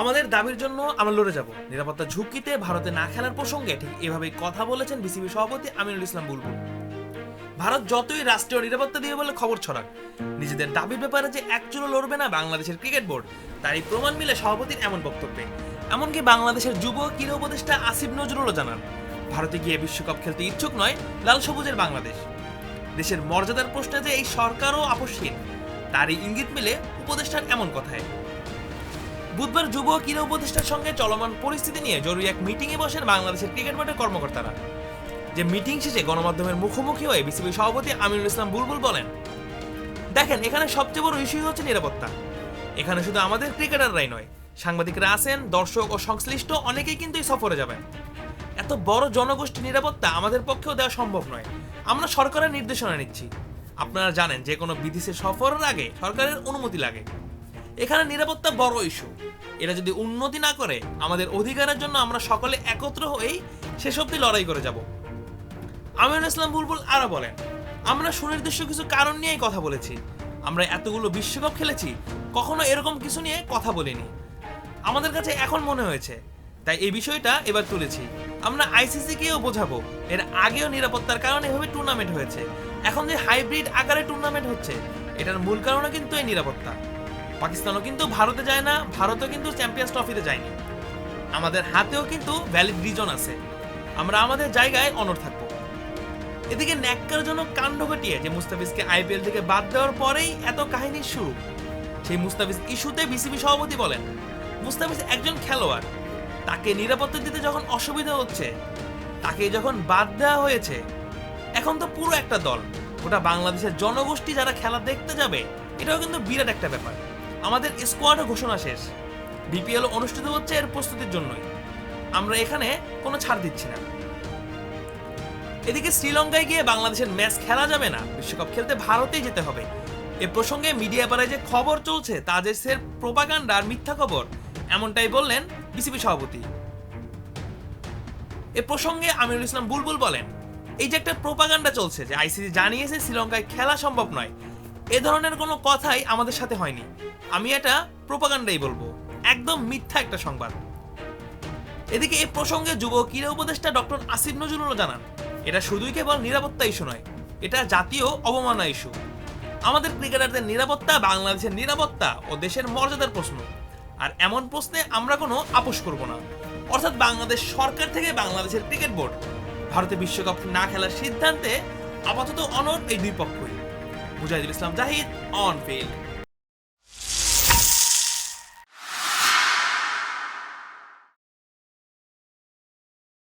আমাদের দাবির জন্য আমরা লড়ে যাব। নিরাপত্তা ঝুঁকিতে ভারতে না খেলার প্রসঙ্গে ঠিক এভাবেই কথা বলেছেন বিসিবি সভাপতি আমিনুল ইসলাম বুলবুল। ভারত যতই রাষ্ট্রীয় নিরাপত্তা দিয়ে বলে খবর ছড়াক, নিজেদের দাবির ব্যাপারে যে একচুলো লড়বে না বাংলাদেশের ক্রিকেট বোর্ড, তারই প্রমাণ মিলে সভাপতির এমন বক্তব্যে। এমনকি বাংলাদেশের যুব ক্রীড়া উপদেষ্টা আসিফ নজরুলও জানান, ভারতে গিয়ে বিশ্বকাপ খেলতে ইচ্ছুক নয় লাল সবুজের বাংলাদেশ। দেশের মর্যাদার প্রশ্নে যে এই সরকারও আপসহীন তারই ইঙ্গিত মিলে উপদেষ্টার এমন কথায়। বুধবার যুব ক্রীড়া উপদেষ্টার সঙ্গে চলমান পরিস্থিতি নিয়ে জরুরি এক মিটিংয়ে বসেন বাংলাদেশের ক্রিকেট বোর্ডের কর্মকর্তারা। যে মিটিং শেষে গণমাধ্যমের মুখোমুখি হয়ে বিসিবি সভাপতি আমিনুল ইসলাম বুলবুল বলেন, দেখেন, এখানে সবচেয়ে বড় ইস্যু হচ্ছে নিরাপত্তা। এখানে শুধু আমাদের ক্রিকেটাররাই নয়, সাংবাদিকরা আছেন, দর্শক ও সংশ্লিষ্ট অনেকেই কিন্তু এই সফরে যাবেন। এত বড় জনগোষ্ঠী নিরাপত্তা আমাদের পক্ষেও দেওয়া সম্ভব নয়। আমরা সরকারের নির্দেশনা নিচ্ছি। আপনারা জানেন, যে কোনো বিদেশে সফরের আগে সরকারের অনুমতি লাগে। এখানে নিরাপত্তা বড় ইস্যু এরা যদি উন্নতি না করে, আমাদের অধিকারের জন্য আমরা সকলে একত্র হয়েই শেষ অব্দি লড়াই করে যাব। আমিনুল ইসলাম বুলবুল আরও বলেন, আমরা সুনির্দিষ্ট কিছু কারণ নিয়েই কথা বলেছি। আমরা এতগুলো বিশ্বকাপ খেলেছি, কখনো এরকম কিছু নিয়ে কথা বলিনি। আমাদের কাছে এখন মনে হয়েছে, তাই এই বিষয়টা এবার তুলেছি। আমরা আইসিসি কেও বোঝাবো, এর আগেও নিরাপত্তার কারণে এভাবে টুর্নামেন্ট হয়েছে। এখন যে হাইব্রিড আকারে টুর্নামেন্ট হচ্ছে, এটার মূল কারণও কিন্তু এই নিরাপত্তা। পাকিস্তানও কিন্তু ভারতে যায় না, ভারতও কিন্তু চ্যাম্পিয়ন্স ট্রফিতে যায়নি। আমাদের হাতেও কিন্তু ভ্যালিড রিজন আছে। আমরা আমাদের জায়গায় অনর থাকব। এদিকে ন্যাক্কারজনক কাণ্ড ঘটিয়ে, যে মুস্তাফিজকে আইপিএল থেকে বাদ দেওয়ার পরেই এত কাহিনীর শুরু। সেই মুস্তাফিজ ইস্যুতে বিসিবি সভাপতি বলেন, মুস্তাফিজ একজন খেলোয়াড়। তাকে নিরাপত্তা দিতে যখন অসুবিধা হচ্ছে তাকে যখন বাদ দেওয়া হয়েছে, এখন তো পুরো একটা দল। ওটা বাংলাদেশের জনগোষ্ঠী যারা খেলা দেখতে যাবে, এটাও কিন্তু বিরাট একটা ব্যাপার। আমাদের স্কোয়াডও ঘোষণা শেষ। বিপিএল অনুষ্ঠিত হচ্ছে এর প্রস্তুতির জন্যই। আমরা এখানে কোনো ছাড় দিচ্ছি না। এদিকে শ্রীলঙ্কায় গিয়ে বাংলাদেশের ম্যাচ খেলা যাবে না। বিশ্বকাপ খেলতে ভারতেই যেতে হবে। এ প্রসঙ্গে মিডিয়া পাড়ায় যে খবর চলছে, তা যে সের প্রোপাগান্ডার মিথ্যা খবর, এমনটাই বললেন বিসিবি সভাপতি। এ প্রসঙ্গে আমিরুল ইসলাম বুলবুল বলেন, এই যে একটা প্রোপাগান্ডা চলছে যে আইসিসি জানিয়েছে শ্রীলঙ্কায় খেলা সম্ভব নয় এ ধরনের কোনো কথাই আমাদের সাথে হয়নি। আমি এটা প্রোপাগান্ডাই বলব। একদম মিথ্যা একটা সংবাদ। এদিকে এই প্রসঙ্গে যুব ক্রীড়া উপদেষ্টা ডক্টর আসিফ নজরুলও জানান, এটা শুধুই কেবল নিরাপত্তা ইস্যু নয়, এটা জাতীয় অবমাননা ইস্যু। আমাদের ক্রিকেটারদের নিরাপত্তা, বাংলাদেশের নিরাপত্তা ও দেশের মর্যাদার প্রশ্ন। আর এমন প্রশ্নে আমরা কোনো আপোষ করব না। অর্থাৎ বাংলাদেশ সরকার থেকে বাংলাদেশের ক্রিকেট বোর্ড ভারতে বিশ্বকাপ না খেলার সিদ্ধান্তে আপাতত অনড় এই দুই পক্ষই। مجاهد الإسلام زاهد اون فيلد